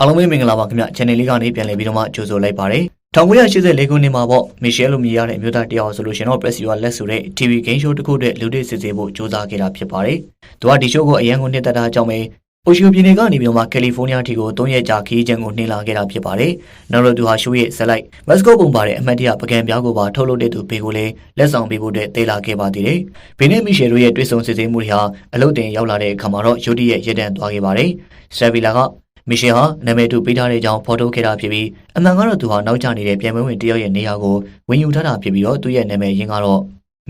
အားလုံးပဲမင်္ဂလာပါခင်ဗျ channel လေးကနေပြန်လည်ပြီးတော့မှကြိုဆိုလိုက်ပါတယ်1984ခုနှစ်မှာပေါ့မီရှယ်လိုမြည်ရတဲ့အမျိုးသားတယောက်ဆိုလို့ရှင်တော့ Press Your Let ဆိုတဲ့ TV game show တစ်ခုအတွက်လူတွေစစ်ဆေးဖို့စူးစမ်းခဲ့တာဖြစ်ပါတယ်။သူကဒီ show ကိုအရန်ကိုနှစ်သက်တာကြောင့်ပဲအိုရှိယိုပြည်နယ်ကနေပြီးတော့မှကယ်လီဖိုးနီးယားထိကို3ရက်ကြာခီးချမ်းကိုနှင်လာခဲ့တာဖြစ်ပါတယ်။နောက်တော့သူဟာ show ရဲ့ဇက်လိုက်မက်စကိုပုံပါတဲ့အမှတ်တရပကံပြောင်းကိုပါထုတ်လုပ်တဲ့သူပေကိုလည်းလက်ဆောင်ပေးဖို့အတွက်တေးလာခဲ့ပါသေးတယ်။ဘင်းနဲ့မီရှယ်တို့ရဲ့တွေ့ဆုံစစ်ဆေးမှုတွေဟာအလုတ်တင်ရောက်လာတဲ့အခါမှာတော့ယူတီရဲ့ရည်တံသွားခဲ့ပါတယ်။ဆယ်ဗီလာက မီရှယ်ဟာနာမည်တူပေးထားတဲ့အကြောင်းဖော်ထုတ်ခဲ့တာဖြစ်ပြီးအမှန်ကတော့သူဟာနောက်ကျနေတဲ့ပြန်ပွဲဝင်တယောက်ရဲ့နေရာကိုဝင်ယူထားတာဖြစ်ပြီးတော့သူ့ရဲ့နာမည်ရင်းကတော့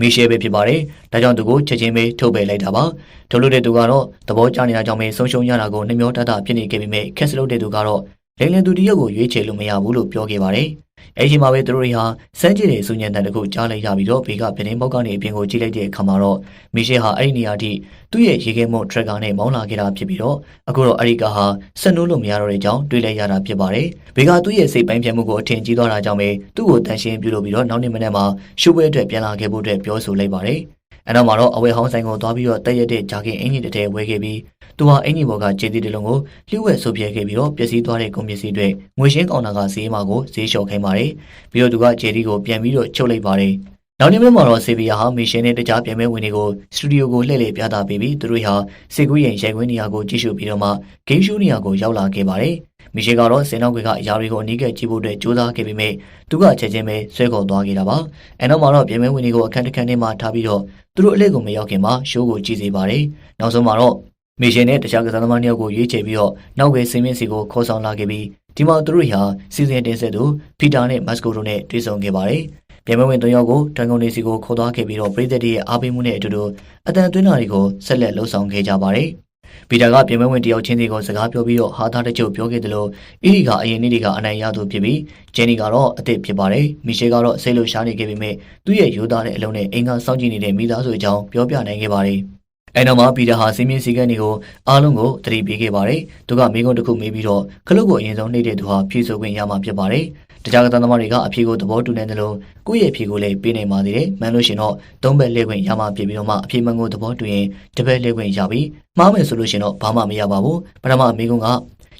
မီရှယ်ပဲဖြစ်ပါတယ်။ဒါကြောင့်သူကိုချက်ချင်းပဲထုတ်ပယ်လိုက်တာပါ။ထုတ်လို့တဲ့သူကတော့သဘောကျနေတာကြောင့်ပဲဆုံးရှုံးရတာကိုနှမျောတတ်တာဖြစ်နေခဲ့ပေမဲ့ခက်စလို့တဲ့သူကတော့လိန်လန်သူတယောက်ကိုရွေးချယ်လို့မရဘူးလို့ပြောခဲ့ပါတယ်။ အဲဒီချိန်မှာပဲသူတို့တွေဟာစမ်းကြည့်တဲ့စူညံတန်တစ်ခုကြားလိုက်ရပြီးတော့ဘေကပြတင်းပေါက်ကနေအပြင်ကိုကြည့်လိုက်တဲ့အခါမှာတော့မီရှယ်ဟာအဲ့ဒီနေရာထိသူ့ရဲ့ရေခဲမုတ်ထရက်ကာနဲ့မောင်းလာခဲ့တာဖြစ်ပြီးတော့အခုတော့အဲ့ဒီကားဟာဆက်နိုးလို့မရတော့တဲ့အကြောင်းတွေးလိုက်ရတာဖြစ်ပါတယ်။ဘေကသူ့ရဲ့စိတ်ပိုင်းပြတ်မှုကိုအထင်ကြီးသွားတာကြောင့်ပဲသူ့ကိုတန်ရှင်းပြုလုပ်ပြီးတော့နောက်နေ့မနေ့မှာရှုပ်ပွဲအတွက်ပြန်လာခဲ့ဖို့အတွက်ပြောဆိုလိုက်ပါတယ်။ အဲနောက်မှာတော့အဝဲဟောင်းဆိုင်ကိုသွားပြီးတော့တက်ရက်တဲ့ဂျာကင်အင်ကြီးတစ်ထည်ဝဲခဲ့ပြီးသူဟာအင်ကြီးဘော်ကခြေသီးတစ်လုံးကိုလျှို့ဝှက်ဆုပ်ပြဲခဲ့ပြီးတော့ပျက်စီးသွားတဲ့ကုန်ပစ္စည်းတွေငွေရှင်းကောင်တာကဈေးမှာကိုဈေးလျှော်ခိုင်းပါတယ်။ပြီးတော့သူကခြေသီးကိုပြန်ပြီးတော့ချုပ်လိုက်ပါတယ်။နောက်နေ့မှာတော့ဆေဗီယာဟာမီရှင်နဲ့တခြားပြန်မဲ့ဝင်တွေကိုစတူဒီယိုကိုလှည့်လည်ပြသပေးပြီးသူတို့ဟာစေကူးရင်ရိုက်ခွင်းနေရာကိုကြည့်ရှုပြီးတော့မှဂိမ်းရှူးနေရာကိုရောက်လာခဲ့ပါတယ်။ မီရှယ်ကတော့စင်နောက်ကွေကအရာတွေကိုအနီးကပ်ကြည့်ဖို့အတွက်ကြိုးစားခဲ့ပေမဲ့သူကချက်ချင်းပဲဆွဲခေါ်သွားခဲ့တာပါ။အဲနောက်မှာတော့ပြန်မဲ့ဝင်တွေကိုအခန်းတစ်ခန်းထဲမှာထားပြီးတော့သူတို့အလက်ကိုမရောက်ခင်မှာရှိုးကိုကြည့်စေပါတယ်။နောက်ဆုံးမှာတော့မီရှင်နဲ့တခြားကစားသမားနှစ်ယောက်ကိုရွေးချယ်ပြီးတော့နောက်ကစင်းမြင့်စီကိုခေါ်ဆောင်လာခဲ့ပြီးဒီမှာသူတို့ဟာစီစဉ်တင်ဆက်သူဖီတာနဲ့မတ်စကိုတို့နဲ့တွေ့ဆုံခဲ့ပါတယ်။ပြန်မဲ့ဝင်၃ယောက်ကိုတန်ကုန်နေစီကိုခေါ်သွားခဲ့ပြီးတော့ပြည်သက်တွေရဲ့အားပေးမှုနဲ့အတူတူအတန်သွင်းတာတွေကိုဆက်လက်လှုပ်ဆောင်ခဲ့ကြပါတယ်။ ပီတာကပြင်မဲဝင်တယောက်ချင်းစီကိုစကားပြောပြီးတော့ဟာသားတချို့ပြောခဲ့တယ်လို့အီလီကအရင်နေ့တွေကအနိုင်ရသူဖြစ်ပြီးဂျန်နီကတော့အစ်စ်ဖြစ်ပါတယ်။မီရှယ်ကတော့စိတ်လှုပ်ရှားနေခဲ့ပေမဲ့သူ့ရဲ့ရိုးသားတဲ့အလုံးနဲ့အင်္ဂါစောင့်ကြည့်နေတဲ့မိသားစုအကြောင်းပြောပြနိုင်ခဲ့ပါတယ်။အဲနောက်မှာပီတာဟာစီမင်းစီကန်းတွေကိုအားလုံးကိုတတိပေးခဲ့ပါတယ်။သူကမိကုန်းတစ်ခုမေးပြီးတော့ခလုတ်ကိုအရင်ဆုံးနှိပ်တဲ့သူဟာဖြည့်ဆိုခွင့်ရမှာဖြစ်ပါတယ်။ တခြားကသမားတွေကအဖြေကိုသဘောတူနေတယ်လို့ကိုယ့်ရဲ့အဖြေကိုလည်းပေးနိုင်ပါသေးတယ်။မှန်လို့ရှင်တော့သုံးဘက်လဲခွင့်ရမှာဖြစ်ပြီးတော့မှအဖြေမှန်ကိုသဘောတူရင်တစ်ဘက်လဲခွင့်ရပြီးမှားမယ်ဆိုလို့ရှင်တော့ဘာမှမရပါဘူး။ပထမမိကုန်းက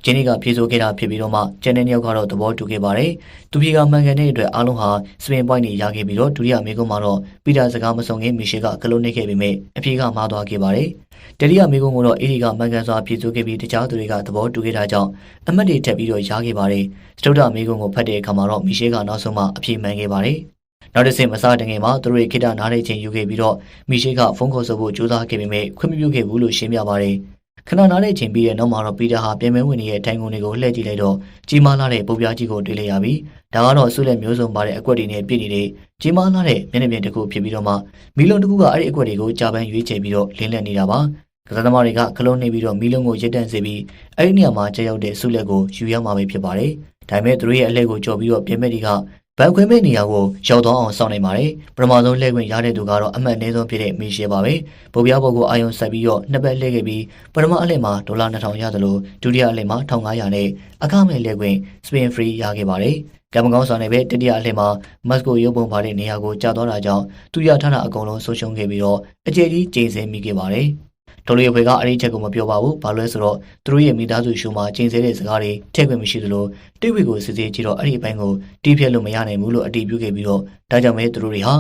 ဂျင်းနီကဖြေဆိုခဲ့တာဖြစ်ပြီးတော့မှကျန်တဲ့နှစ်ယောက်ကတော့သဘောတူခဲ့ပါတယ်။သူဖြေကမှန်ကန်တဲ့အတွက်အားလုံးဟာစပင်ပွိုင်းတွေရခဲ့ပြီးတော့ဒုတိယမိကုန်းမှာတော့ပီတာစကားမဆုံးခင်မီရှယ်ကကလုံးနေခဲ့ပေမဲ့အဖြေကမှားသွားခဲ့ပါတယ်။တတိယမိကုန်းကတော့အေဒီကမှန်ကန်စွာဖြေဆိုခဲ့ပြီးတခြားသူတွေကသဘောတူခဲ့တာကြောင့်အမတ်တွေထပ်ပြီးတော့ရခဲ့ပါတယ်။စတုဒ္ဓမိကုန်းကိုဖတ်တဲ့အခါမှာတော့မီရှယ်ကနောက်ဆုံးမှအဖြေမှန်ခဲ့ပါတယ်။နောက်တစ်ဆင့်မစားတငယ်မှာသူတို့ရဲ့ခိတနားတဲ့ချင်းယူခဲ့ပြီးတော့မီရှယ်ကဖုန်းခေါ်ဆိုဖို့ကြိုးစားခဲ့ပေမဲ့ခွင့်မပြုခဲ့ဘူးလို့ရှင်းပြပါတယ်။ ခဏနားတဲ့ချိန်ပြီးတဲ့နောက်မှာတော့ပီတာဟာပြင်မဲဝင်ရဲ့ထိုင်ကုန်တွေကိုလှည့်ကြည့်လိုက်တော့ကြီးမားလာတဲ့ပုံပြားကြီးကိုတွေ့လိုက်ရပြီးဒါကတော့ဆုလက်မျိုးစုံပါတဲ့အကွက်တွေနဲ့ပြည့်နေတဲ့ကြီးမားလာတဲ့မျက်နှာပြင်တစ်ခုဖြစ်ပြီးတော့မှမီလုံတစ်ခုကအဲ့ဒီအကွက်တွေကိုကြာပန်းရွေးချယ်ပြီးတော့လင်းလက်နေတာပါကစားသမားတွေကခလုံးနှိပ်ပြီးတော့မီလုံကိုရစ်တန့်စေပြီးအဲ့ဒီနေရာမှာကျရောက်တဲ့ဆုလက်ကိုယူရမှာပဲဖြစ်ပါတယ်ဒါပေမဲ့သူတို့ရဲ့အလှည့်ကိုကြော်ပြီးတော့ပြင်မဲ့တွေက ဗန်ခွဲမဲ့နေရာကိုရောက်တော့အောင်စောင့်နေပါတယ်။ပထမဆုံးလှည့်ခွင့်ရတဲ့သူကတော့အမှတ်အနည်းဆုံးဖြစ်တဲ့မီရှယ်ပါပဲ။ပုံပြဘော်ကိုအာယုံဆက်ပြီးတော့နှစ်ပတ်လှည့်ခဲ့ပြီးပထမအလှည့်မှာဒေါ်လာ2000ရတယ်လို့ဒုတိယအလှည့်မှာ1500နဲ့အခမဲ့လှည့်ခွင့် spin free ရခဲ့ပါတယ်။ကံမကောင်းစွာနဲ့ပဲတတိယအလှည့်မှာမတ်စကိုရုပ်ပုံပါတဲ့နေရာကိုကြာသွားတာကြောင့်သူရထားတာအကုန်လုံးဆုံးရှုံးခဲ့ပြီးတော့အကျေကြီးကျိန်ဆဲမိခဲ့ပါတယ်။ ဒေါ်လီဖွေကအဲ့ဒီချက်ကိုမပြောပါဘူး။ဘာလို့လဲဆိုတော့သူတို့ရဲ့မိသားစုရှုံမှာကျင်းဆဲတဲ့စကားတွေထည့်ခွင့်မရှိသလိုတိတ်ဝေကိုစစ်စစ်ကြည့်တော့အဲ့ဒီအပိုင်းကိုတီးဖြတ်လို့မရနိုင်ဘူးလို့အတည်ပြုခဲ့ပြီးတော့ဒါကြောင့်ပဲသူတို့တွေဟာ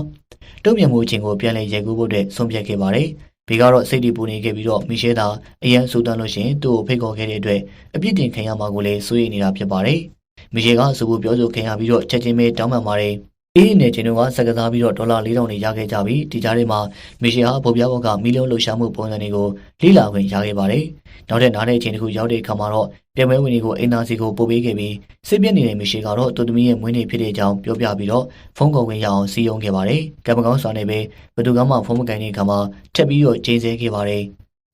တုံ့ပြန်မှုချင်းကိုပြန်လည်ရိုက်ကူးဖို့အတွက်ဆုံးဖြတ်ခဲ့ပါတယ်။ဘေကတော့စိတ်တီပူနေခဲ့ပြီးတော့မီရှဲသာအရန်ဆူတန်းလို့ရှင်သူ့ကိုဖိတ်ခေါ်ခဲ့တဲ့အတွက်အပြစ်တင်ခံရမှာကိုလည်းစိုးရိမ်နေတာဖြစ်ပါတယ်။မီရှဲကစူဘူးပြောဆိုခံရပြီးတော့ချက်ချင်းပဲတောင်းပန်ပါတယ်။ အေးနဲ့ချင်းတို့ကစက်ကစားပြီးတော့ဒေါ်လာ4000တွေရခဲ့ကြပြီဒီကြားထဲမှာမီရှယ်ဟာဗုတ်ပြဘောက်ကမီလီယံလှူရှာမှုပုံစံတွေကိုလိလာခွင့်ရခဲ့ပါတယ်နောက်တဲ့နားတဲ့အချိန်တစ်ခုရောက်တဲ့အခါမှာတော့ပြန်မဲဝင်တွေကိုအိမ်သားစီကိုပို့ပေးခဲ့ပြီးစစ်ပြက်နေတဲ့မီရှယ်ကတော့တူသမီးရဲ့မွေးနေ့ဖြစ်တဲ့အကြောင်းပြောပြပြီးတော့ဖုန်းကော်ဝင်ရအောင်စီယုံခဲ့ပါတယ်ကံမကောင်းစွာနဲ့ပဲဘသူကမှဖုန်းမကန်တဲ့အခါမှာထပ်ပြီးတော့ကျင်းဆဲခဲ့ပါတယ်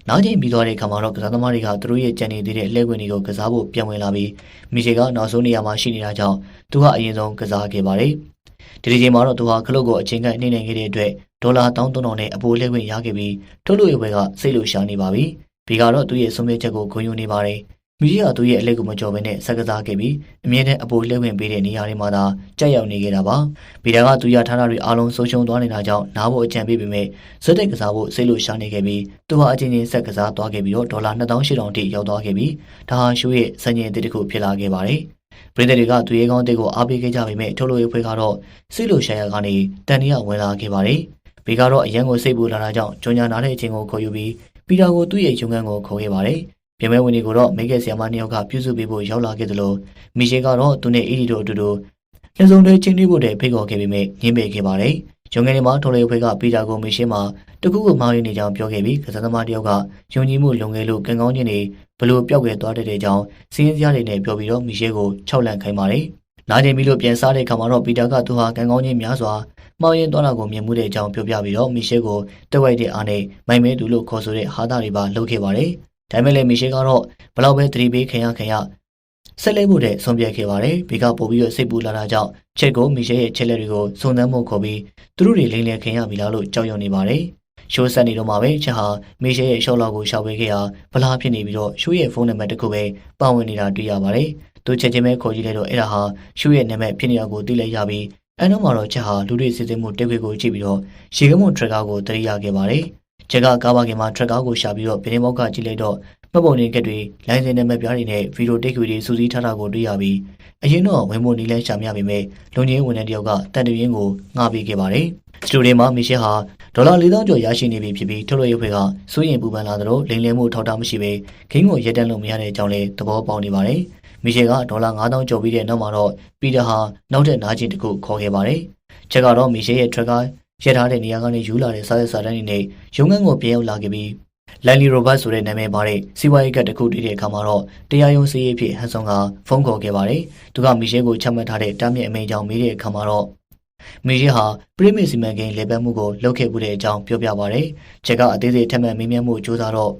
နောက်ချိန်ပြီးသွားတဲ့အခါမှာတော့ကစားသမားတွေကသူတို့ရဲ့ကြံနေသေးတဲ့လှည့်ခွင်တွေကိုကစားဖို့ပြန်ဝင်လာပြီးမီရှယ်ကနောက်ဆုံးနေရာမှာရှိနေတာကြောင့်သူကအရင်ဆုံးကစားခဲ့ပါတယ် ဒီဒီချိန်မှာတော့သူဟာခလုတ်ကိုအချိန်ကန်နှိမ့်နိုင်ခဲ့တဲ့အတွက်ဒေါ်လာ1300နဲ့အပိုးလဲခွင့်ရခဲ့ပြီးထုတ်လို့ရပွဲကစိတ်လို့ရှာနေပါပြီ။ဘီကတော့သူ့ရဲ့ဆုံးဖြတ်ချက်ကိုဂုဏ်ယူနေပါတယ်။မမိကြီးကသူ့ရဲ့အလက်ကိုမကြော်ဘဲနဲ့ဆက်ကစားခဲ့ပြီးအမြဲတမ်းအပိုလှည့်ဝင်ပေးတဲ့နေရာတွေမှာသာကြက်ရောက်နေခဲ့တာပါဗီဒါကသူရထားတာတွေအားလုံးဆုံးရှုံးသွားနေတာကြောင့်နားဖို့အကြံပေးပေမဲ့ဇက်တက်ကစားဖို့စိတ်လို့ရှာနေခဲ့ပြီးသူဟာအချင်းချင်းဆက်ကစားသွားခဲ့ပြီးတော့ဒေါ်လာ2800အထိရောက်သွားခဲ့ပြီးဒါဟာရှိုးရဲ့စံချိန်အသစ်တစ်ခုဖြစ်လာခဲ့ပါတယ် ပြည်သူတွေကသူရဲကောင်းတဲ့ကိုအားပေးခဲ့ကြပေမဲ့ထုတ်လို့ရဖွဲ့ကတော့စိတ်လို့ရှာရကနေတန်တရားဝင်လာခဲ့ပါတယ်ဘီကတော့အရန်ကိုစိတ်ပူလာတာကြောင့်ကြုံညာနာတဲ့အချိန်ကိုခေါ်ယူပြီးပီတာကိုသူ့ရဲ့ရုံခန်းကိုခေါ်ခဲ့ပါတယ်။ပြင်မဲဝင်တွေကိုတော့မိတ်ကဆီယမနှစ်ယောက်ကပြုစုပေးဖို့ရောက်လာခဲ့သလိုမီရှေကတော့သူနဲ့အီဒီတို့အတူတူလက်စုံတွေချင်းတွေးဖို့တည်းဖိတ်ခေါ်ခဲ့ပေမဲ့ညှင်းပယ်ခဲ့ပါတယ်။ရုံငယ်တွေမှာထော်လေဖွဲကပီတာကိုမီရှေမှာတကူကိုမှားရင်းနေကြောင်းပြောခဲ့ပြီးကစားသမားတယောက်ကယုံကြည်မှုလုံငယ်လို့ကံကောင်းခြင်းတွေဘ လို့ပျောက်ကွယ်သွားတဲ့ကြောင်းစီးရင်စရာတွေနဲ့ပြောပြီးတော့မီရှေကို၆လန့်ခိုင်းပါတယ်။နားကျင်ပြီးလို့ပြန်စားတဲ့ခါမှာတော့ပီတာကသူဟာကံကောင်းခြင်းများစွာမောင်ရင်သွားတာကိုမြင်မှုတဲ့အကြောင်းပြောပြပြီးတော့မီရှေကိုတက်ဝိုက်တဲ့အားနဲ့မိုင်မဲသူလို့ခေါ်ဆိုတဲ့ဟာတာတွေပါလုပ်ခဲ့ပါတယ်။ဒါပေမဲ့လည်းမီရှေကတော့ဘလောက်ပဲသတိပေးခင်ရခင်ရဆက်လက်မှုတဲ့ဆုံးဖြတ်ခဲ့ပါတယ်။ဘီကပို့ပြီးတော့စိတ်ပူလာတာကြောင့်ချက်ကိုမီရှေရဲ့ချက်လက်တွေကိုစုံစမ်းမှုခေါ်ပြီးသူတို့တွေလိမ့်လည်ခင်ရပြီလားလို့ကြောက်ရွံ့နေပါတယ်။ ရှိုးဆက်နေတော့မှပဲချက်ဟာမီရှေရဲ့ရှော့လောက်ကိုရှောက်ပေးခဲ့ရာဗလားဖြစ်နေပြီးတော့ရှိုးရဲ့ဖုန်းနံပါတ်တစ်ခုပဲပါဝင်နေတာတွေ့ရပါတယ်။သူချက်ချင်းပဲခေါ်ကြည့်လိုက်တော့အဲ့ဒါဟာရှိုးရဲ့နာမည်ဖြစ်နေတာကိုသိလိုက်ရပြီးအဲနောက်မှာတော့ချက်ဟာလူတွေစစ်စစ်မှုတက်ခွေကိုကြည့်ပြီးတော့ရေကမွန်ထရက်ကာကိုတရိယာခဲ့ပါတယ်။ချက်ကကားပါခင်မှာထရက်ကာကိုရှာပြီးတော့ဗင်းမောက်ကကြည့်လိုက်တော့မှတ်ပုံနေကက်တွေလိုင်းစင်နဲ့မပြားတွေနဲ့ဗီဒီယိုတိတ်ခွေတွေစူးစီးထားတာကိုတွေ့ရပြီးအရင်တော့ဝင်မနီလဲရှာမရပေမဲ့လုံချင်းဝန်ထမ်းတယောက်ကတန်တရင်းကိုငှားပေးခဲ့ပါတယ်။ စတူဒီယိုမှာမီရှယ်ဟာဒေါ်လာ4000ကျော်ရရှိနေပြီဖြစ်ပြီးထုတ်လွှင့်ရေးဖွဲ့ကစိုးရင်ပူပန်လာသလိုလိမ်လည်မှုထောက်တာမရှိဘဲဂိမ်းကိုရက်တန်းလို့မရတဲ့အကြောင်းလည်းသဘောပေါက်နေပါတယ်။မီရှယ်ကဒေါ်လာ9000ကျော်ပြီးတဲ့နောက်မှာတော့ပီတာဟာနောက်ထပ်နားကျင်တစ်ခုခေါ်ခဲ့ပါတယ်။ချက်ကတော့မီရှယ်ရဲ့ tracker ရက်ထားတဲ့နေရာကနေယူလာတဲ့စားသက်စာတန်းတွေနဲ့ရုံငန်းကိုပြန်ရောက်လာခဲ့ပြီးလန်လီရိုဘတ်ဆိုတဲ့နာမည်ပါတဲ့စီးပွားရေးကတစ်ခုတည်တဲ့အခါမှာတော့တရားရုံးစည်းရေးဖြစ်ဟန်ဆောင်ကဖုန်းခေါ်ခဲ့ပါတယ်။သူကမီရှယ်ကိုချမှတ်ထားတဲ့တားမြစ်အမိန့်ကြောင့်မေးတဲ့အခါမှာတော့ မီရှယ်ဟာပရိမစ်စီမံကိန်းလေပတ်မှုကိုလုပ်ခဲ့မှုတဲ့အကြောင်းပြောပြပါတယ်။ချက်ကအသေးစိတ်ထပ်မံမေးမြန်းမှုစူးစမ်းတော့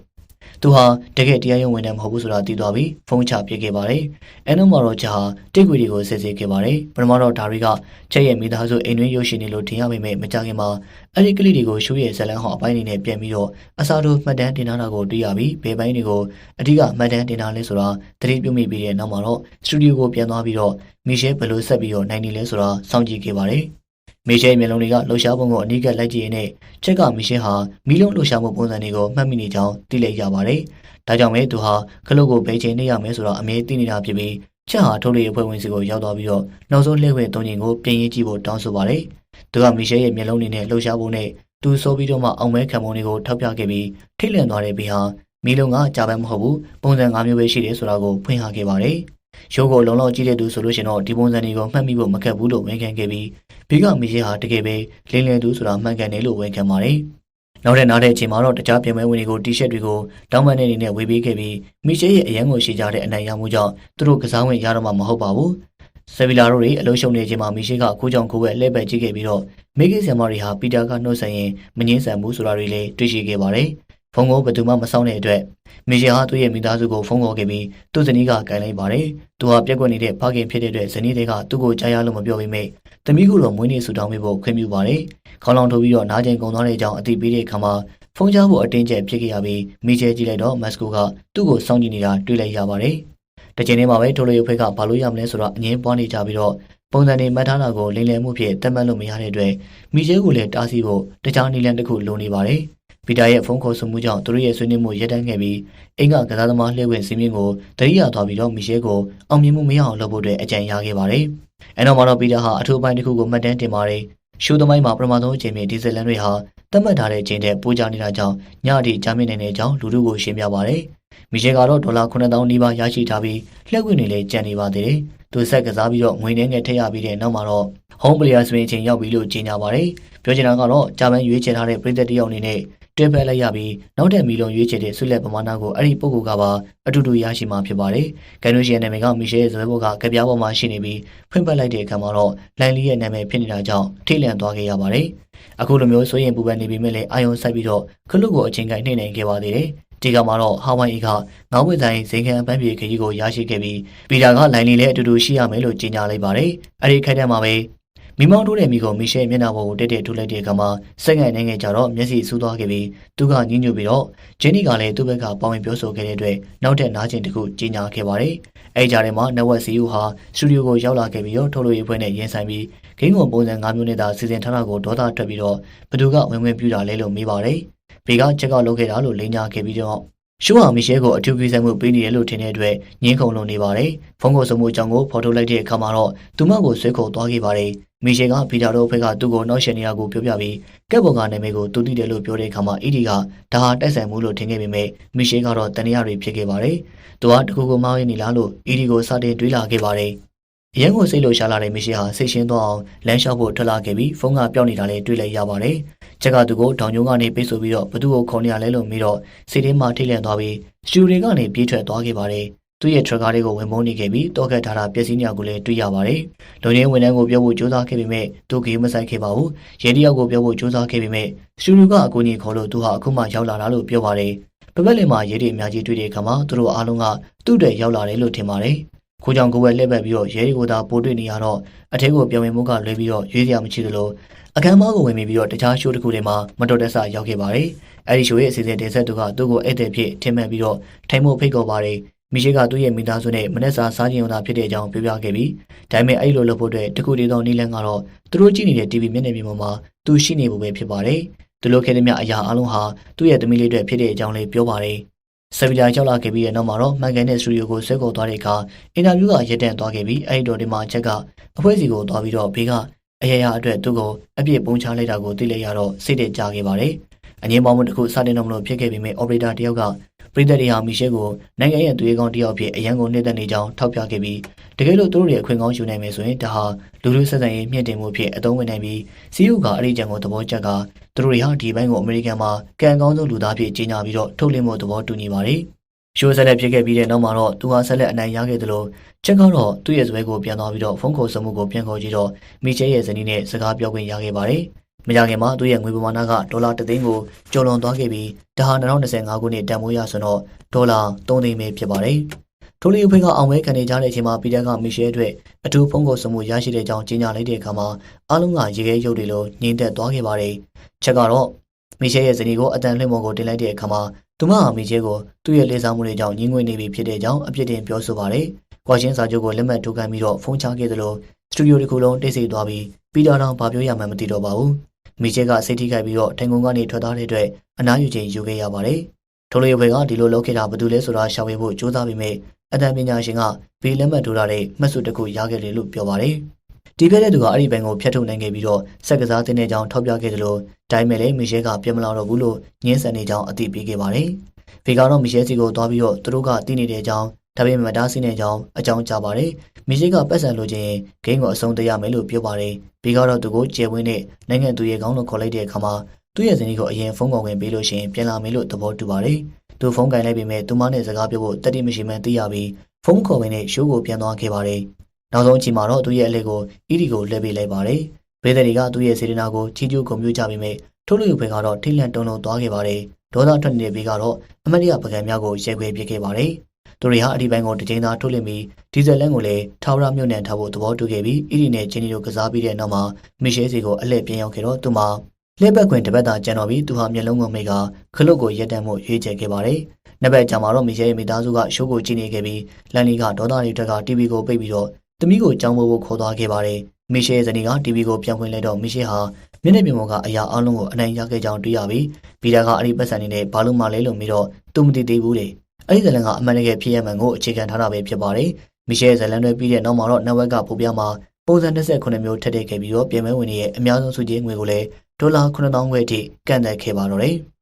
သူဟာတကယ်တရားရုံးဝင်တယ်မဟုတ်ဘူးဆိုတာသိသွားပြီးဖုန်းချပြခဲ့ပါတယ်။အဲနောက်မှာတော့ချက်ဟာတိတ်ခွေတွေကိုစစ်ဆေးခဲ့ပါတယ်။ပထမတော့ဒါတွေကချက်ရဲ့မိသားစုအိမ်တွင်းရုပ်ရှင်တွေလို့ထင်ရပေမဲ့မကြခင်မှာအဲ့ဒီကလေးတွေကိုရှူရဲ့ဇလန်းဟောင်းအပိုင်းတွေနဲ့ပြန်ပြီးတော့အစားထိုးမှတ်တမ်းတင်ထားတာကိုတွေ့ရပြီးဘယ်ပိုင်းတွေကိုအဓိကမှတ်တမ်းတင်ထားလဲဆိုတာသတိပြုမိပြီးတဲ့နောက်မှာတော့စတူဒီယိုကိုပြန်သွားပြီးတော့မီရှယ်ဘယ်လိုဆက်ပြီးတော့နိုင်နေလဲဆိုတာစောင့်ကြည့်ခဲ့ပါတယ်။ မီရှယ်မျက်လုံးတွေကလှူရှားပုံကိုအနီးကပ်လိုက်ကြည့်ရင်းနဲ့ချက်ကမီရှယ်ဟာမီလုံးလှူရှားမှုပုံစံတွေကိုမှတ်မိနေကြောင်းသိလိုက်ရပါတယ်။ဒါကြောင့်ပဲသူဟာခလုတ်ကိုဘယ်ချိန်နေရမယ်ဆိုတော့အမြဲသိနေတာဖြစ်ပြီးချက်ဟာထုတ်လေအဖွဲ့ဝင်စီကိုရောက်သွားပြီးတော့နောက်ဆုံးလှည့်ဝင်သုံးချိန်ကိုပြင်ရေးကြည့်ဖို့တောင်းဆိုပါတယ်။သူကမီရှယ်ရဲ့မျက်လုံးတွေနဲ့လှူရှားပုံနဲ့သူဆိုပြီးတော့မှအောင်မဲခံပုံတွေကိုထောက်ပြခဲ့ပြီးထိတ်လန့်သွားတဲ့ဘေးဟာမီလုံးကကြာပန်းမဟုတ်ဘူးပုံစံ၅မျိုးပဲရှိတယ်ဆိုတာကိုဖွင့်ဟခဲ့ပါတယ်။ရုပ်ကိုလုံလောက်ကြည့်တဲ့သူဆိုလို့ရှိရင်တော့ဒီပုံစံတွေကိုမှတ်မိဖို့မခက်ဘူးလို့ဝန်ခံခဲ့ပြီး ဘီကမီရှယ်ဟာတကယ်ပဲလင်းလင်းသူဆိုတာမှန်ကန်တယ်လို့ဝန်ခံပါတယ်။နောက်တဲ့နောက်တဲ့အချိန်မှာတော့တခြားပြင်မဲဝင်တွေကိုတီရှပ်တွေကိုတောင်းပန်တဲ့အနေနဲ့ဝေပေးခဲ့ပြီးမီရှယ်ရဲ့အရန်ကိုရှိကြတဲ့အနိုင်ရမှုကြောင့်သူတို့ကစားဝင်ရတော့မှမဟုတ်ပါဘူး။ဆယ်ဗီလာတို့တွေအလုံးရှုံနေခြင်းမှာမီရှယ်ကကိုကြောင့်ကိုပဲလှည့်ပတ်ကြည့်ခဲ့ပြီးတော့မိကိဆီယမတွေဟာပီတာကနှုတ်ဆက်ရင်မငင်းဆန်ဘူးဆိုတာတွေလည်းတွေ့ရှိခဲ့ပါတယ်။ဖုန်းကိုဘယ်သူမှမဆောင်တဲ့အတွက်မီရှယ်ဟာသူ့ရဲ့မိသားစုကိုဖုန်းခေါ်ခဲ့ပြီးသူ့ဇနီးကကင်လိုက်ပါတယ်။သူဟာပြက်ကွက်နေတဲ့ဖခင်ဖြစ်တဲ့အတွက်ဇနီးတွေကသူ့ကိုကြားရလို့မပြောပေမဲ့ သမီးကတော့မွေးနေ့ဆူတောင်းပေးဖို့ခွင့်ပြုပါတယ်။ခေါင်းလောင်ထိုးပြီးတော့နားကျင်ကုန်သွားတဲ့အကြောင်းအသိပေးတဲ့အခါမှာဖုန်းချဖို့အတင်းကျပ်ဖြစ်ခဲ့ရပြီးမီချဲကြည့်လိုက်တော့မက်စကိုကသူ့ကိုစောင့်ကြည့်နေတာတွေ့လိုက်ရပါတယ်။တချိန်တည်းမှာပဲထိုလိုရုပ်ဖိတ်ကဘာလို့ရမလဲဆိုတော့အငင်းပွားနေကြပြီးတော့ပုံစံတွေမှတ်ထားတာကိုလိမ်လည်မှုဖြင့်တတ်မှတ်လို့မရတဲ့အတွက်မီချဲကိုလည်းတားဆီးဖို့တခြားနည်းလမ်းတစ်ခုလိုနေပါတယ်။ပီတာရဲ့ဖုန်းခေါ်ဆိုမှုကြောင့်သူတို့ရဲ့ဆွေးနွေးမှုရပ်တန့်ခဲ့ပြီးအင်္ဂါကစားသမားလှည့်ဝင်စီးမြင့်ကိုတတိယသွားပြီးတော့မီရှဲကိုအောင်မြင်မှုမရအောင်လုပ်ဖို့အတွက်အကြံရခဲ့ပါတယ်။ အဲနောက်မှာတော့ပီတာဟာအထူးပိုင်းတစ်ခုကိုမှတ်တမ်းတင်ပါတယ်။ရှူသမိုင်းမှာပထမဆုံးအချိန်မြင့်ဒီဇယ်လန်တွေဟာသတ်မှတ်ထားတဲ့အချိန်တည်းပိုးကြနေတာကြောင့်ညအထိကြာမြင့်နေတဲ့အကြောင်းလူတို့ကိုရှင်းပြပါတယ်။မီရှဲကတော့ဒေါ်လာ9000နီးပါးရရှိထားပြီးလှည့်ဝင်တွေလည်းကျန်နေပါသေးတယ်။သူဆက်ကစားပြီးတော့ငွေနှဲငယ်ထည့်ရပြီးတဲ့နောက်မှာတော့ home player ဆိုရင်အချိန်ရောက်ပြီလို့ကြေညာပါတယ်။ပြောချင်တာကတော့ဂျာမန်ရွေးချယ်ထားတဲ့ပြည်သက်တယောက်အနေနဲ့ တွဲဖက်လိုက်ရပြီးနောက်ထပ်မီလွန်ရွေးချယ်တဲ့ဆုလက်ပမာဏကိုအဲ့ဒီပုဂ္ဂိုလ်ကပါအတူတူရရှိမှာဖြစ်ပါတယ်။ဂန်နူရှင်နာမည်ကမီရှယ်ရဲ့ဇွဲဘောကကြပြားပေါ်မှာရှိနေပြီးဖွင့်ပတ်လိုက်တဲ့အခါမှာတော့လိုင်လီရဲ့နာမည်ဖြစ်နေတာကြောင့်ထိလန့်သွားခဲ့ရပါတယ်။အခုလိုမျိုးဆိုရင်ပူပန်နေပြီမဲ့လည်းအာယုံဆိုင်ပြီးတော့ခလုတ်ကိုအချိန်ကိုင်းနှိမ့်နိုင်ခဲ့ပါသေးတယ်။ဒီကမှာတော့ဟာဝိုင်အီကငေါင်းဝဲတိုင်းဇိမ်ခံပန်းပြေခကြီးကိုရရှိခဲ့ပြီးပီတာကလိုင်လီလည်းအတူတူရှိရမယ်လို့ကြေညာလိုက်ပါတယ်။အဲဒီခိုက်တဲ့မှာပဲ မိမောင်းထိုးတဲ့မိကိုမီရှယ်မျက်နှာပေါ်ကိုတက်တက်ထိုးလိုက်တဲ့အခါမှာစက်ငိုင်နိုင်ငံကြတော့မျက်စိစူးသွားခဲ့ပြီးသူကညှဉ်းညူပြီးတော့ဂျင်းနီကလည်းသူ့ဘက်ကပေါဝင်ပြောဆိုခဲ့တဲ့အတွက်နောက်ထပ်နားကျင်တစ်ခုကြီးညာခဲ့ပါတယ်။အဲကြားထဲမှာနဝက်စီယူဟာစတူဒီယိုကိုရောက်လာခဲ့ပြီးတော့ထုတ်လို့ရေးပွဲနဲ့ရင်ဆိုင်ပြီးဂိမ်းကုန်ပုံစံ၅မျိုးနဲ့သာစီစဉ်ထားတာကိုဒေါသထွက်ပြီးတော့ဘသူကဝင်ဝင်ပြူတာလဲလို့မေးပါတယ်။ဘေကချက်ကလုပ်ခဲ့တာလို့လိန်ညာခဲ့ပြီးတော့ ရှူဟာမီရှဲကိုအထူးကိစ္စမှုပေးနေတယ်လို့ထင်တဲ့အတွက်ငင်းခုန်လုံနေပါတယ်။ဖုန်းကိုစမှုကြောင့်ကိုဖော်ထုတ်လိုက်တဲ့အခါမှာတော့သူမကိုဆွဲခေါ်သွားခဲ့ပါတယ်။မီရှဲကဗီတာတို့ဘက်ကသူ့ကိုနောက်ရှင်နေရကိုပြောပြပြီးကက်ဘော်ကနာမည်ကိုသူသိတယ်လို့ပြောတဲ့အခါမှာအီဒီကဒါဟာတိုက်ဆိုင်မှုလို့ထင်ခဲ့ပေမဲ့မီရှဲကတော့တန်ရတွေဖြစ်ခဲ့ပါတယ်။သူကတကူကိုမောင်းရင်းနေလားလို့အီဒီကိုစတင်တွေးလာခဲ့ပါတယ်။ အရင်ကိုစိတ်လို့ရှာလာတဲ့မီရှဲဟာစိတ်ရှင်းသွားအောင်လမ်းလျှောက်ဖို့ထွက်လာခဲ့ပြီးဖုန်းကပြောင်းနေတာလည်းတွေ့လိုက်ရပါတယ်။ချက်ကသူကိုတောင်ကျုံကနေပိတ်ဆိုပြီးတော့ဘသူ့ကိုခေါ်နေရလဲလို့မေးတော့စိတ်ထဲမှာထိတ်လန့်သွားပြီးစတူတွေကနေပြေးထွက်သွားခဲ့ပါတယ်။သူ့ရဲ့ထရကားလေးကိုဝင်မုန်းနေခဲ့ပြီးတောကတ်ထားတာပျက်စီးနေရကိုလည်းတွေ့ရပါတယ်။လုံရင်းဝန်ထမ်းကိုပြောဖို့ကြိုးစားခဲ့ပေမဲ့သူဂေးမဆိုင်ခဲ့ပါဘူး။ရဲတယောက်ကိုပြောဖို့ကြိုးစားခဲ့ပေမဲ့စတူဒီကအကူအညီခေါ်လို့သူဟာအခုမှရောက်လာတာလို့ပြောပါတယ်။ပပက်လင်မှာရဲတွေအများကြီးတွေ့တဲ့အခါမှာသူတို့အားလုံးကသူ့တဲ့ရောက်လာတယ်လို့ထင်ပါတယ်။ ခိုးကြောင်ကိုယ်ဝဲလှည့်ပတ်ပြီးတော့ရဲတွေကိုသာပို့တွေ့နေရတော့အထက်ကိုပြောင်းဝင်မှုကလွဲပြီးတော့ရွေးစရာမရှိသလိုအခမ်းအနားကိုဝင်ပြီးတော့တခြားရှိုးတစ်ခုထဲမှာမတော်တဆရောက်ခဲ့ပါတယ်။အဲဒီရှိုးရဲ့အစီအစဉ်တင်ဆက်သူကသူ့ကိုဧည့်သည်ဖြစ်ထင်မှန်ပြီးတော့ထိုင်ဖို့ဖိတ်ခေါ်ပါတယ်။မိရှိကသူ့ရဲ့မိသားစုနဲ့မနက်စာစားခြင်းုံသာဖြစ်တဲ့အကြောင်းပြောပြခဲ့ပြီးဒါပေမဲ့အဲ့လိုလုပ်ဖို့အတွက်တခုတည်းသောနီလန်းကတော့သူတို့ကြည့်နေတဲ့ TV မျက်နှာပြင်ပေါ်မှာသူရှိနေဖို့ပဲဖြစ်ပါတယ်။သူတို့ခဲ့တဲ့မြအရာအလုံးဟာသူ့ရဲ့သမီးလေးတွေဖြစ်တဲ့အကြောင်းလေးပြောပါတယ်။ ဆဗီလာရောက်လာခဲ့ပြီးတဲ့နောက်မှာတော့မန်ကန်တဲ့စတူဒီယိုကိုဆွဲခေါ်သွားတဲ့အခါအင်တာဗျူးကရက်တန့်သွားခဲ့ပြီးအဲ့ဒီတော့ဒီမှာချက်ကအဖွဲစီကိုသွားပြီးတော့ဘေးကအရာရာအတွက်သူ့ကိုအပြစ်ပုံချလိုက်တာကိုသိလိုက်ရတော့စိတ်တကြခဲ့ပါတယ်။အငင်းပေါင်းမှုတစ်ခုစတင်တော့မလို့ဖြစ်ခဲ့ပေမဲ့ operator တယောက်က ပြည်သက်တွေဟာမီရှဲကိုနိုင်ငံရဲ့သူရဲကောင်းတယောက်ဖြစ်အရန်ကိုနှိမ့်သက်နေကြောင်းထောက်ပြခဲ့ပြီးတကယ်လို့သူတို့ရဲ့အခွင့်ကောင်းယူနိုင်မယ်ဆိုရင်ဒါဟာလူလူဆက်ဆံရေးမြင့်တင်မှုဖြစ်အသုံးဝင်နိုင်ပြီးစီယူကအဲ့ဒီကြံကိုသဘောကျက်ကသူတို့တွေဟာဒီဘက်ကိုအမေရိကန်မှာကံကောင်းဆုံးလူသားဖြစ်ကြီးညာပြီးတော့ထုတ်လင်းမှုသဘောတူညီပါတယ်။ရှိုးဆက်လက်ဖြစ်ခဲ့ပြီးတဲ့နောက်မှာတော့သူဟာဆက်လက်အနိုင်ရခဲ့သလိုချက်ကတော့သူ့ရဲ့ဇွဲကိုပြန်သွားပြီးတော့ဖုန်းခေါ်ဆိုမှုကိုပြန်ခေါ်ကြည့်တော့မိချဲရဲ့ဇနီးနဲ့စကားပြောခွင့်ရခဲ့ပါတယ်။ မကြခင်မှာသူ့ရဲ့ငွေပမာဏကဒေါ်လာ3သိန်းကိုကျော်လွန်သွားခဲ့ပြီးဒါဟာ2025ခုနှစ်တန်ဖိုးရဆိုတော့ဒေါ်လာ3သိန်းပဲဖြစ်ပါတယ်။ထိုလီအဖေကအောင်မဲခံနေကြတဲ့အချိန်မှာပီတာကမီရှဲအတွက်အထူးဖုန်းခေါ်ဆိုမှုရရှိတဲ့အကြောင်းကြေညာလိုက်တဲ့အခါမှာအားလုံးကရေခဲရုပ်တွေလိုညှင်းသက်သွားခဲ့ပါတယ်။ချက်ကတော့မီရှဲရဲ့ဇနီးကိုအတန်လှည့်မော်ကိုတင်လိုက်တဲ့အခါမှာသူမဟာမီရှဲကိုသူ့ရဲ့လေးစားမှုတွေကြောင့်ညှင်းငွေနေပြီဖြစ်တဲ့အကြောင်းအပြစ်တင်ပြောဆိုပါတယ်။ကွာရှင်းစာချုပ်ကိုလက်မှတ်ထိုးခံပြီးတော့ဖုန်းချခဲ့သလိုစတူဒီယိုတစ်ခုလုံးတိတ်ဆိတ်သွားပြီးပီတာတောင်ဘာပြောရမှန်းမသိတော့ပါဘူး။ မီရှဲကစိတ်ထိခိုက်ပြီးတော့ထိုင်ကုန်ကနေထွက်သွားတဲ့အတွက်အနားယူချိန်ယူခဲ့ရပါတယ်။ထိုလိုရဘကဒီလိုလုပ်ခဲ့တာဘာလို့လဲဆိုတာရှာဖွေဖို့ကြိုးစားပြီးမြဲအတန်ပညာရှင်ကဘေးလက်မှတ်ထိုးထားတဲ့မှတ်စုတစ်ခုရခဲ့တယ်လို့ပြောပါတယ်။ဒီပြတဲ့သူကအဲ့ဒီဘန်ကိုဖျက်ထုတ်နိုင်ခဲ့ပြီးတော့စက်ကစားတင်းတဲ့ကြောင်ထောက်ပြခဲ့တယ်လို့ဒါပေမဲ့လည်းမီရှဲကပြန်မလာတော့ဘူးလို့ညင်းဆန်နေကြောင်းအသိပေးခဲ့ပါတယ်။ဖေကတော့မီရှဲစီကိုသွားပြီးတော့သူတို့ကတည်နေတဲ့အကြောင်း ဒါပေမဲ့မတားဆီးတဲ့အကြောင်းအကြောင်းကြားပါတယ်။မီရှဲကပတ်စံလိုချင်ဂိမ်းကိုအဆုံးတရမယ်လို့ပြောပါတယ်။ဘေကတော့သူကိုကျယ်ဝင်းနဲ့နိုင်ငံသူရဲ့ကောင်းလို့ခေါ်လိုက်တဲ့အခါမှာသူ့ရဲ့ဇနီးကိုအရင်ဖုန်းကောင်ဝင်ပေးလို့ရှိရင်ပြန်လာမယ်လို့သဘောတူပါတယ်။သူဖုန်းကင်လိုက်ပေမဲ့သူမနဲ့စကားပြောဖို့တတိမရှိမှန်းသိရပြီးဖုန်းခေါ်ဝင်နဲ့ရှိုးကိုပြန်သွားခဲ့ပါတယ်။နောက်ဆုံးအချိန်မှာတော့သူ့ရဲ့အလက်ကိုအီဒီကိုလှည့်ပေးလိုက်ပါတယ်။ဘေးတွေကသူ့ရဲ့စေတနာကိုချီးကျူးဂုဏ်ပြုကြပေမဲ့ထုတ်လို့ဘက်ကတော့ထိတ်လန့်တုန်လှုပ်သွားခဲ့ပါတယ်။ဒေါသထွက်နေတဲ့ဘေးကတော့အမတ်တရပကံများကိုရဲခွဲပစ်ခဲ့ပါတယ်။ သူတွေဟာအဒီပိုင်းကိုတစ်ချိန်သာထုတ်လင့်ပြီးဒီဇယ်လန်ကိုလည်းထာဝရမြို့နယ်ထားဖို့သဘောတူခဲ့ပြီးအီဒီနဲ့ဂျင်းနီတို့ကစားပြီးတဲ့နောက်မှာမီရှဲစီကိုအလှည့်ပြန်ရောက်ခဲ့တော့သူမှာလှည့်ဘက်ခွင်တစ်ပတ်သာကျန်တော်ပြီးသူဟာမျက်လုံးကိုမိကခလုတ်ကိုရက်တန့်မှုရွေးချယ်ခဲ့ပါတယ်။နှစ်ဘက်ကြာမှာတော့မီရှဲရဲ့မိသားစုကရှိုးကိုကြည့်နေခဲ့ပြီးလန်လီကဒေါသတွေထက်က TV ကိုပိတ်ပြီးတော့သမီးကိုကြောင်းဖို့ခေါ်သွားခဲ့ပါတယ်။မီရှဲရဲ့ဇနီးက TV ကိုပြန်ဖွင့်လိုက်တော့မီရှဲဟာမျက်နှာပြင်ပေါ်ကအရာအလုံးကိုအနိုင်ရခဲ့ကြောင်းတွေ့ရပြီးဗီဒါကအဲ့ဒီပတ်စံနေနဲ့ဘာလို့မှလဲလို့ပြီးတော့သူမသိသေးဘူးလေ။ အဲ့ဒီဇလန်ကအမှန်တကယ်ဖြစ်ရမှန်ကိုအခြေခံထားတာပဲဖြစ်ပါတယ်။မီရှဲရဲ့ဇလန်တွေပြီးတဲ့နောက်မှာတော့ network ကပုံပြမှာပုံစံ28မျိုးထပ်ထည့်ခဲ့ပြီးတော့ပြင်မဲဝင်ရဲ့အများဆုံးစုကြည်ငွေကိုလည်းဒေါ်လာ9000ခွဲအထိကန့်သက်ခဲ့ပါတော့တယ်။